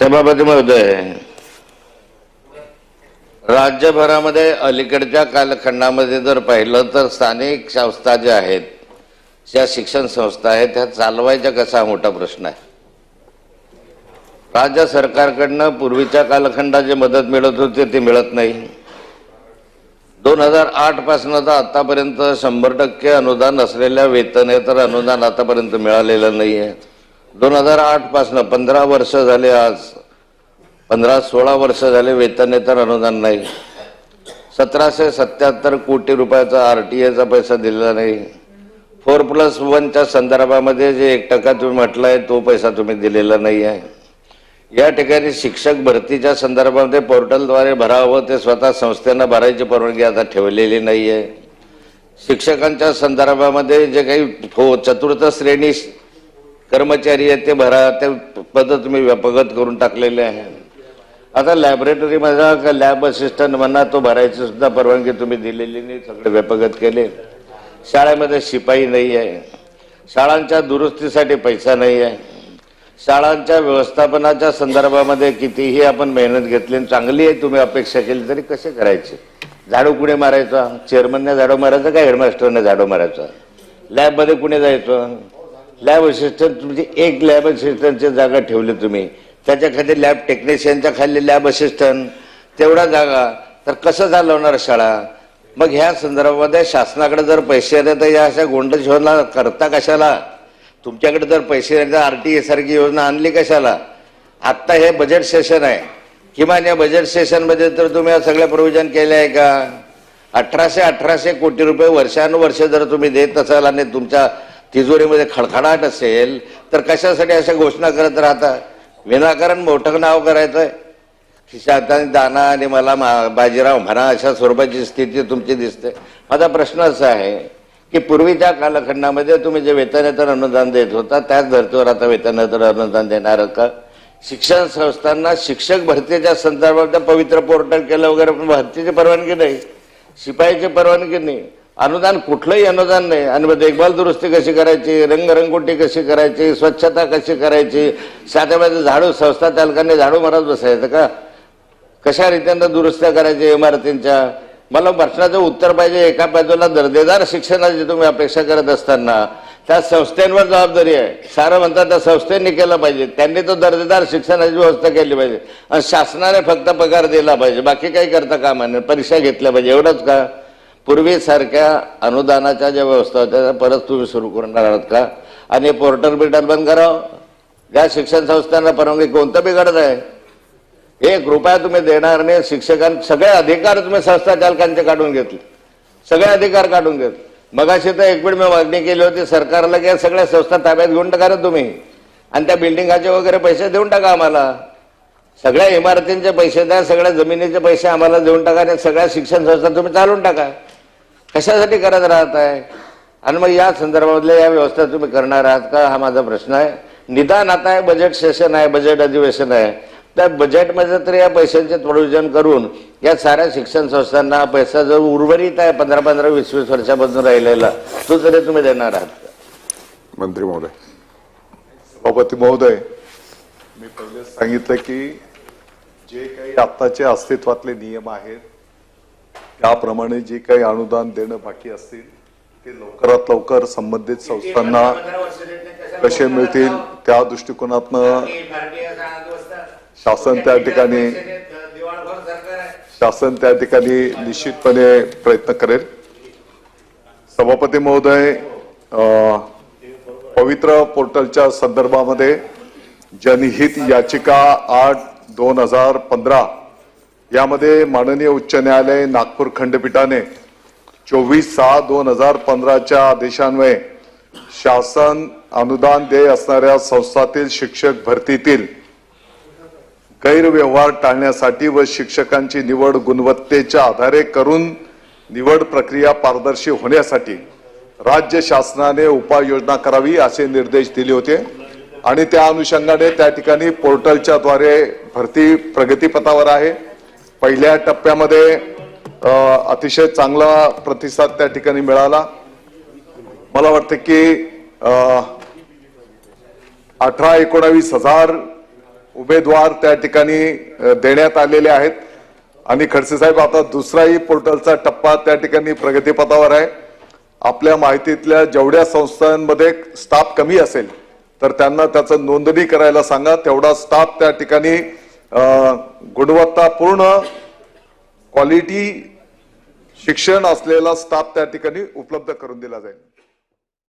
सभापती महोदय राज्यभरामध्ये अलीकडच्या कालखंडामध्ये जर पाहिलं तर स्थानिक संस्था ज्या आहेत ज्या शिक्षण संस्था आहेत त्या चालवायच्या कसा हा मोठा प्रश्न आहे? राज्य सरकारकडनं पूर्वीच्या कालखंडात जे मदत मिळत होती ती मिळत नाही. दोन हजार आठपासून तर आतापर्यंत शंभर टक्के अनुदान असलेल्या वेतनेतर अनुदान आतापर्यंत मिळालेलं नाही आहे दोन हजार आठ पासनं पंधरा वर्ष झाले आज. पंधरा सोळा वर्ष झाले वेतनेतर अनुदान नाही. सतराशे सत्याहत्तर कोटी रुपयाचा आर टी एचा पैसा दिलेला नाही. फोर प्लस वनच्या संदर्भामध्ये जे एक टक्का तुम्ही म्हटलंय तो पैसा तुम्ही दिलेला नाही आहे या ठिकाणी शिक्षक भरतीच्या संदर्भामध्ये पोर्टलद्वारे भरावं ते स्वतः संस्थेनं भरायची परवानगी आता ठेवलेली नाही आहे शिक्षकांच्या संदर्भामध्ये जे काही हो, चतुर्थ श्रेणी कर्मचारी आहेत ते भरा ते पद तुम्ही व्यापगत करून टाकलेले आहे आता लॅबोरेटरीमध्ये लॅब असिस्टंट म्हणा तो भरायची सुद्धा परवानगी तुम्ही दिलेली नाही सगळे व्यापगत केले. शाळेमध्ये शिपाई नाही आहे. शाळांच्या दुरुस्तीसाठी पैसा नाही आहे. शाळांच्या व्यवस्थापनाच्या संदर्भामध्ये कितीही आपण मेहनत घेतली आणि चांगली आहे तुम्ही अपेक्षा केली तरी कसे करायचे? झाडू कुणी मारायचा? चेअरमनने झाडू मारायचं का हेडमास्टरने झाडू मारायचा? लॅबमध्ये कुणी जायचं? लॅब असिस्टंट तुमची एक लॅब असिस्टंटच्या जागा ठेवली तुम्ही. त्याच्याखाली लॅब टेक्निशियनच्या खाली लॅब असिस्टंट तेवढा जागा. तर कसं चालवणार शाळा? मग ह्या संदर्भामध्ये शासनाकडे जर पैसे आले तर या अशा गोंडशोधना करता कशाला? तुमच्याकडे जर पैसे आले तर आर टी ए सारखी योजना आणली कशाला? आत्ता हे बजेट सेशन आहे. किमान या बजेट सेशनमध्ये तर तुम्ही सगळ्या प्रोव्हिजन केले आहे का? अठराशे अठराशे कोटी रुपये वर्षानुवर्ष जर तुम्ही देत असाल आणि तुमच्या तिजोरीमध्ये खडखडाट असेल तर कशासाठी अशा घोषणा करत राहता? विनाकारण मोठं नाव करायचं खिशाताने दाना आणि मला मा- बाजीराव म्हणा अशा स्वरूपाची स्थिती तुमची दिसते. माझा प्रश्न असा आहे की पूर्वीच्या कालखंडामध्ये तुम्ही जे वेतनेतर अनुदान देत होता त्याच धर्तीवर आता वेतनेतर अनुदान देणार का? शिक्षण संस्थांना शिक्षक भरतीच्या संदर्भात पवित्र पोर्टल केलं वगैरे पण भरतीची परवानगी नाही. शिपाईची परवानगी नाही. अनुदान कुठलंही अनुदान नाही. आणि देखभाल दुरुस्ती कशी करायची? रंगरंगोटी कशी करायची? स्वच्छता कशी करायची? साध्यामध्ये झाडू संस्था चालकांनी झाडू मारत बसायचं का? कशा रीतीनं दुरुस्त्या करायच्या इमारतींच्या? मला प्रश्नाचं उत्तर पाहिजे एका बाजूला दर्जेदार शिक्षणाची तुम्ही अपेक्षा करत असताना. त्या संस्थेंवर जबाबदारी आहे. सारं म्हणतात त्या संस्थेने केलं पाहिजे. त्यांनी तो दर्जेदार शिक्षणाची व्यवस्था केली पाहिजे. आणि शासनाने फक्त पगार दिला पाहिजे. बाकी काही करता कामा नाही परीक्षा घेतल्या पाहिजे. एवढंच का? पूर्वीसारख्या अनुदानाच्या ज्या व्यवस्था होत्या त्या परत तुम्ही सुरू करणार आहात का? आणि पोर्टल बिर्टल बंद करावं? ज्या शिक्षण संस्थांना परवानगी कोणतं बिघडत आहे? एक रुपया तुम्ही देणार नाही. शिक्षकां सगळे अधिकार तुम्ही संस्था चालकांचे काढून घेतले. सगळे अधिकार काढून घेतले. मगाशी तर एक मी मागणी केली होती सरकारला की सगळ्या संस्था ताब्यात घेऊन टाका ना तुम्ही. आणि त्या बिल्डिंगाचे वगैरे पैसे देऊन टाका आम्हाला. सगळ्या इमारतींचे पैसे द्या सगळ्या जमिनीचे पैसे आम्हाला देऊन टाका आणि सगळ्या शिक्षण संस्था तुम्ही चालून टाका. कशासाठी करत राहत आहे आणि मग या संदर्भातल्या या व्यवस्था तुम्ही करणार आहात का? हा माझा प्रश्न आहे. निदान आता आहे बजेट सेशन आहे बजेट अधिवेशन आहे. त्या बजेटमध्ये तरी या पैशांचे प्रोव्हिजन करून या साऱ्या शिक्षण संस्थांना पैसा जो उर्वरित आहे पंधरा पंधरा वीस वीस वर्षापासून राहिलेला तो तरी तुम्ही देणार आहात? मंत्री महोदय. सभापती महोदय मी पहिले सांगितलं की जे काही आत्ताचे अस्तित्वातले नियम आहेत त्याप्रमाणे जे काही अनुदान देणं बाकी असतील ते लवकरात लवकर संबंधित संस्थांना कसे मिळतील त्या दृष्टिकोनातनं शासन त्या ठिकाणी शासन त्या ठिकाणी निश्चितपणे प्रयत्न करेल. सभापती महोदय पवित्र पोर्टलच्या संदर्भामध्ये जनहित याचिका आठ दोन हजार पंधरा यामध्ये माननीय उच्च न्यायालय नागपूर खंडपीठाने चोवीस सहा दोन हजार पंधराच्या आदेशान्वये शासन अनुदान देय असणाऱ्या संस्थातील शिक्षक भरतीतील गैरव्यवहार टाळण्यासाठी व शिक्षकांची निवड गुणवत्तेच्या आधारे करून निवड प्रक्रिया पारदर्शी होण्यासाठी राज्य शासनाने उपाययोजना करावी असे निर्देश दिले होते. आणि त्या अनुषंगाने त्या ठिकाणी पोर्टलच्या द्वारे भरती प्रगतीपथावर आहे. पहिल्या टप्प्यामध्ये अतिशय चांगला प्रतिसाद त्या ठिकाणी मिळाला. मला वाटतं की अठरा एकोणावीस हजार उमेदवार त्या ठिकाणी देण्यात आलेले आहेत. आणि खडसे साहेब आता दुसराही पोर्टलचा टप्पा त्या ठिकाणी प्रगतीपथावर आहे. आपल्या माहितीतल्या जेवढ्या संस्थांमध्ये स्टाफ कमी असेल तर त्यांना त्याचं नोंदणी करायला सांगा. तेवढा स्टाफ त्या ठिकाणी गुणवत्तापूर्ण क्वालिटी शिक्षण असलेला स्टाफ त्या ठिकाणी उपलब्ध करून दिला जाईल.